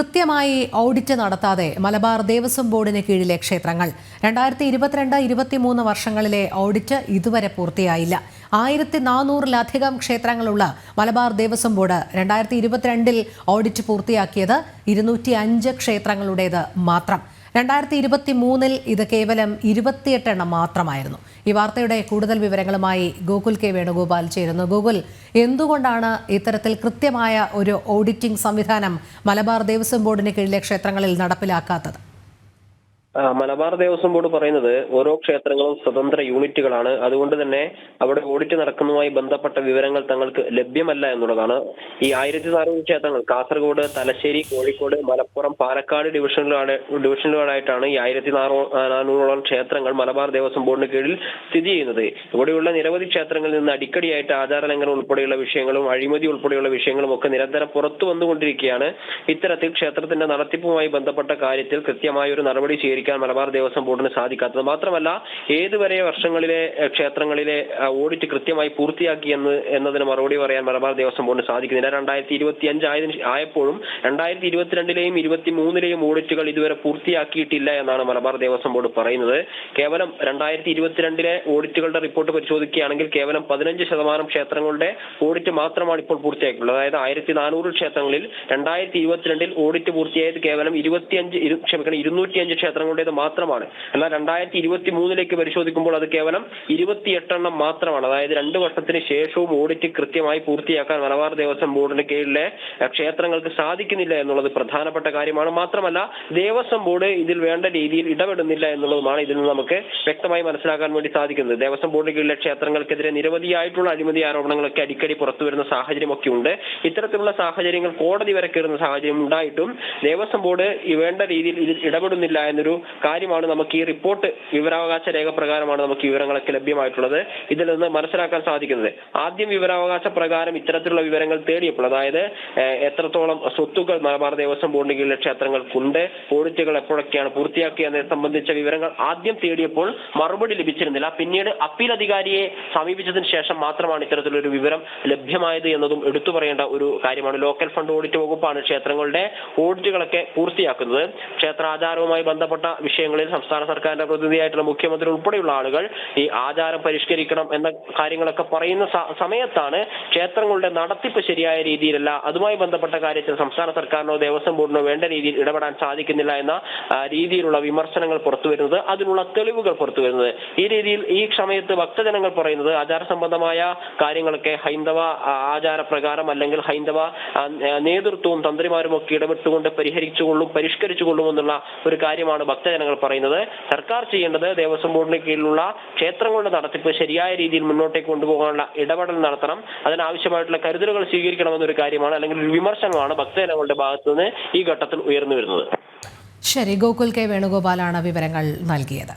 കൃത്യമായി ഓഡിറ്റ് നടത്താതെ മലബാർ ദേവസ്വം ബോർഡിന് കീഴിലെ ക്ഷേത്രങ്ങൾ. രണ്ടായിരത്തി ഇരുപത്തിരണ്ട് ഇരുപത്തിമൂന്ന് വർഷങ്ങളിലെ ഓഡിറ്റ് ഇതുവരെ പൂർത്തിയായില്ല. ആയിരത്തി നാനൂറിലധികം ക്ഷേത്രങ്ങളുള്ള മലബാർ ദേവസ്വം ബോർഡ് രണ്ടായിരത്തി ഇരുപത്തിരണ്ടിൽ ഓഡിറ്റ് പൂർത്തിയാക്കിയത് ഇരുന്നൂറ്റി അഞ്ച് ക്ഷേത്രങ്ങളുടേത് മാത്രം. രണ്ടായിരത്തി ഇരുപത്തി മൂന്നിൽ ഇത് കേവലം ഇരുപത്തിയെട്ട് എണ്ണം മാത്രമായിരുന്നു. ഈ വാർത്തയുടെ കൂടുതൽ വിവരങ്ങളുമായി ഗോകുൽ കെ വേണുഗോപാൽ ചേരുന്നു. ഗോകുൽ എന്തുകൊണ്ടാണ് ഇത്തരത്തിൽ കൃത്യമായ ഒരു ഓഡിറ്റിംഗ് സംവിധാനം മലബാർ ദേവസ്വം ബോർഡിന് കീഴിലെ ക്ഷേത്രങ്ങളിൽ നടപ്പിലാക്കാത്തത്? മലബാർ ദേവസ്വം ബോർഡ് പറയുന്നത് ഓരോ ക്ഷേത്രങ്ങളും സ്വതന്ത്ര യൂണിറ്റുകളാണ്. അതുകൊണ്ട് തന്നെ അവിടെ ഓഡിറ്റ് നടക്കുന്നതുമായി ബന്ധപ്പെട്ട വിവരങ്ങൾ തങ്ങൾക്ക് ലഭ്യമല്ല എന്നുള്ളതാണ്. ഈ ആയിരത്തി നാനൂറ് ക്ഷേത്രങ്ങൾ കാസർഗോഡ് തലശ്ശേരി കോഴിക്കോട് മലപ്പുറം പാലക്കാട് ഡിവിഷനുകളാണ് ഡിവിഷനുകളായിട്ടാണ് ഈ ആയിരത്തി നാനൂറോളം ക്ഷേത്രങ്ങൾ മലബാർ ദേവസ്വം ബോർഡിന് കീഴിൽ സ്ഥിതി ചെയ്യുന്നത്. ഇവിടെയുള്ള നിരവധി ക്ഷേത്രങ്ങളിൽ നിന്ന് അടിക്കടിയായിട്ട് ആചാരലംഘനം ഉൾപ്പെടെയുള്ള വിഷയങ്ങളും അഴിമതി ഉൾപ്പെടെയുള്ള വിഷയങ്ങളും ഒക്കെ നിരന്തരം പുറത്തു വന്നുകൊണ്ടിരിക്കുകയാണ്. ഇത്തരത്തിൽ ക്ഷേത്രത്തിന്റെ നടത്തിപ്പുമായി ബന്ധപ്പെട്ട കാര്യത്തിൽ കൃത്യമായ ഒരു നടപടി സ്വീകരിക്കാൻ മലബാർ ദേവസ്വം ബോർഡിന് സാധിക്കാത്തത്. മാത്രമല്ല ഏതുവരെ വർഷങ്ങളിലെ ക്ഷേത്രങ്ങളിലെ ഓഡിറ്റ് കൃത്യമായി പൂർത്തിയാക്കി എന്ന് എന്നതിന് മറുപടി പറയാൻ മലബാർ ദേവസ്വം ബോർഡിന് സാധിക്കുന്നില്ല. രണ്ടായിരത്തി ഇരുപത്തി അഞ്ച് ആയതിനു ആയപ്പോഴും രണ്ടായിരത്തി ഇരുപത്തിരണ്ടിലെയും ഇരുപത്തി മൂന്നിലെയും ഓഡിറ്റുകൾ ഇതുവരെ പൂർത്തിയാക്കിയിട്ടില്ല എന്നാണ് മലബാർ ദേവസ്വം ബോർഡ് പറയുന്നത്. കേവലം രണ്ടായിരത്തി ഇരുപത്തിരണ്ടിലെ ഓഡിറ്റുകളുടെ റിപ്പോർട്ട് പരിശോധിക്കുകയാണെങ്കിൽ കേവലം പതിനഞ്ച് ശതമാനം ക്ഷേത്രങ്ങളുടെ ഓഡിറ്റ് മാത്രമാണ് ഇപ്പോൾ പൂർത്തിയാക്കിയിട്ടുള്ളത്. അതായത് ആയിരത്തി നാനൂറ് ക്ഷേത്രങ്ങളിൽ രണ്ടായിരത്തി ഇരുപത്തിരണ്ടിൽ ഓഡിറ്റ് പൂർത്തിയായത് കേവലം ഇരുപത്തിയഞ്ച് ഇരു- ക്ഷമിക്കണം ഇരുന്നൂറ്റിയഞ്ച് ക്ഷേത്രങ്ങളുടേത് മാത്രമാണ്. എന്നാൽ രണ്ടായിരത്തി ഇരുപത്തി മൂന്നിലേക്ക് പരിശോധിക്കുമ്പോൾ അത് കേവലം ഇരുപത്തിയെട്ടെണ്ണം മാത്രമാണ്. അതായത് രണ്ട് വർഷത്തിന് ശേഷവും ഓഡിറ്റ് കൃത്യമായി പൂർത്തിയാക്കാൻ മലബാർ ദേവസ്വം ബോർഡിന് കീഴിലെ ക്ഷേത്രങ്ങൾക്ക് സാധിക്കുന്നില്ല എന്നുള്ളത് പ്രധാനപ്പെട്ട കാര്യമാണ്. മാത്രമല്ല ദേവസ്വം ബോർഡ് ഇതിൽ വേണ്ട രീതിയിൽ ഇടപെടുന്നില്ല എന്നുള്ളതുമാണ് ഇതിൽ നിന്ന് നമുക്ക് വ്യക്തമായി മനസ്സിലാക്കാൻ വേണ്ടി സാധിക്കുന്നത്. ദേവസ്വം ബോർഡിന് കീഴിലെ ക്ഷേത്രങ്ങൾക്കെതിരെ നിരവധിയായിട്ടുള്ള അഴിമതി ആരോപണങ്ങളൊക്കെ അടിക്കടി പുറത്തു വരുന്ന സാഹചര്യമൊക്കെ ഉണ്ട് ഇത്തരത്തിലുള്ള സാഹചര്യങ്ങൾ കോടതി വരെ കയറുന്ന സാഹചര്യം ഉണ്ടായിട്ടും ദേവസ്വം ബോർഡ് വേണ്ട രീതിയിൽ ഇതിൽ ഇടപെടുന്നില്ല എന്നൊരു കാര്യമാണ് നമുക്ക് ഈ റിപ്പോർട്ട് വിവരാവകാശ രേഖ പ്രകാരമാണ് നമുക്ക് വിവരങ്ങളൊക്കെ ലഭ്യമായിട്ടുള്ളത്. ഇതിൽ നിന്ന് മനസ്സിലാക്കാൻ സാധിക്കുന്നത് ആദ്യം വിവരാവകാശ പ്രകാരം ഇത്തരത്തിലുള്ള വിവരങ്ങൾ തേടിയപ്പോൾ അതായത് എത്രത്തോളം സ്വത്തുക്കൾ മലബാർ ദേവസ്വം ബോർഡിന് കീഴിലെ ക്ഷേത്രങ്ങൾക്കുണ്ട് ഓഡിറ്റുകൾ എപ്പോഴൊക്കെയാണ് പൂർത്തിയാക്കിയതിനെ സംബന്ധിച്ച വിവരങ്ങൾ ആദ്യം തേടിയപ്പോൾ മറുപടി ലഭിച്ചിരുന്നില്ല. പിന്നീട് അപ്പീൽ അധികാരിയെ സമീപിച്ചതിന് ശേഷം മാത്രമാണ് ഇത്തരത്തിലൊരു വിവരം ലഭ്യമായത് എന്നതും എടുത്തു പറയേണ്ട ഒരു കാര്യമാണ്. ലോക്കൽ ഫണ്ട് ഓഡിറ്റ് വകുപ്പാണ് ക്ഷേത്രങ്ങളുടെ ഓഡിറ്റുകളൊക്കെ പൂർത്തിയാക്കുന്നത്. ക്ഷേത്ര ആചാരവുമായി ബന്ധപ്പെട്ട വിഷയങ്ങളിൽ സംസ്ഥാന സർക്കാരിന്റെ പ്രതിനിധിയായിട്ടുള്ള മുഖ്യമന്ത്രി ഉൾപ്പെടെയുള്ള ആളുകൾ ഈ ആചാരം പരിഷ്കരിക്കണം എന്ന കാര്യങ്ങളൊക്കെ പറയുന്ന സമയത്താണ് ക്ഷേത്രങ്ങളുടെ നടത്തിപ്പ് ശരിയായ രീതിയിലല്ല അതുമായി ബന്ധപ്പെട്ട കാര്യത്തിൽ സംസ്ഥാന സർക്കാരിനോ ദേവസ്വം ബോർഡിനോ വേണ്ട രീതിയിൽ ഇടപെടാൻ സാധിക്കുന്നില്ല എന്ന രീതിയിലുള്ള വിമർശനങ്ങൾ പുറത്തുവരുന്നത് അതിനുള്ള തെളിവുകൾ പുറത്തു വരുന്നത്. ഈ രീതിയിൽ ഈ സമയത്ത് ഭക്തജനങ്ങൾ പറയുന്നത് ആചാര സംബന്ധമായ കാര്യങ്ങളൊക്കെ ഹൈന്ദവ ആചാര ആചാരപ്രകാരം അല്ലെങ്കിൽ ഹൈന്ദവ നേതൃത്വവും തന്ത്രിമാരും ഒക്കെ ഇടപെട്ടുകൊണ്ട് പരിഹരിച്ചുകൊള്ളും പരിഷ്കരിച്ചുകൊള്ളും എന്നുള്ള ഒരു കാര്യമാണ് ഭക്തജനങ്ങൾ പറയുന്നത് സർക്കാർ ചെയ്യേണ്ടത് ദേവസ്വം ബോർഡിന് കീഴിലുള്ള ക്ഷേത്രങ്ങളുടെ നടത്തിപ്പ് ശരിയായ രീതിയിൽ മുന്നോട്ടേക്ക് കൊണ്ടുപോകാനുള്ള ഇടപെടൽ നടത്തണം. അതിനാവശ്യമായിട്ടുള്ള കരുതലുകൾ സ്വീകരിക്കണമെന്നൊരു കാര്യമാണ് അല്ലെങ്കിൽ ഒരു വിമർശനമാണ് ഭക്തജനങ്ങളുടെ ഭാഗത്തുനിന്ന് ഈ ഘട്ടത്തിൽ ഉയർന്നു വരുന്നത്. ശരി ഗോകുൽ കെ വേണുഗോപാലാണ് വിവരങ്ങൾ നൽകിയത്.